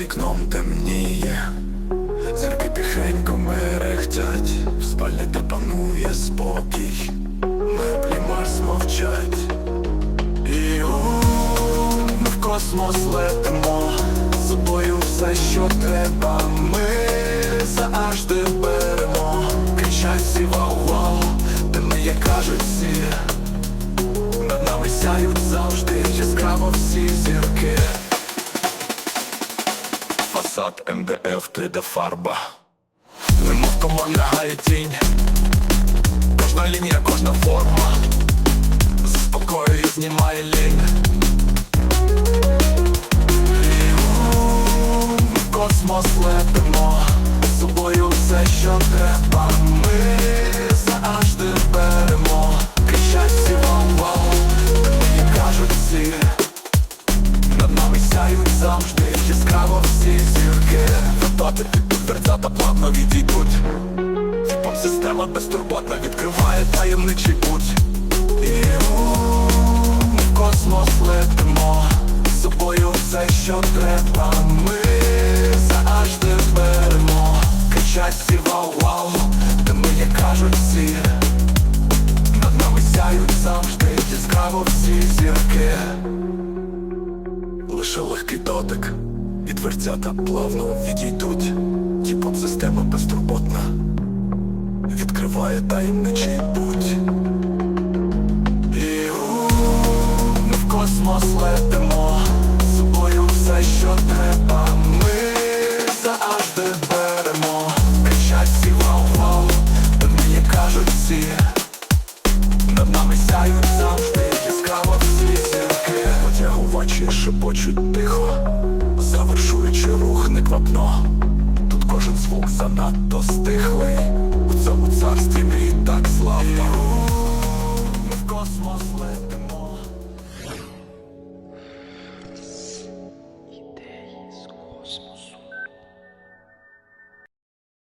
вікном темніє, зірки тихенько мерехтять, в спальні де панує спокій, меблі Марс мовчать, і у ми в космос летимо, з собою все, що треба, ми завжди беремо, кричать всі вау-вау, де ми, як кажуть всі. Над нами сяють завжди яскраво всі зірки Фасад МДФ 3D фарба? Немов команд лягає тінь. Кожна лінія, кожна форма. Заспокоює, знімає лінь. Космос летимо Фототи підтвердзата плавно відійдуть. Типом система безтурботна відкриває таємничий путь. І ми в космос летимо. З собою все, що треба. Ми завжди беремо. Кричать всі вау-вау Де ми, як кажуть всі. Над нами сяють завжди яскраво всі зірки. Лише легкий дотик І дверцята плавно відійдуть. Ті подсистема безтурботна. Відкриває таємничий путь. І у, ми в космос летимо. Собою все, що треба. Ми завжди беремо. Кричать всі вау-вау. Та мені кажуть всі. Над нами сяють завжди яскраво всі зірки Потягувачі шепочуть тихо, завершуючи рух неквапно Тут кожен звук занадто стихлий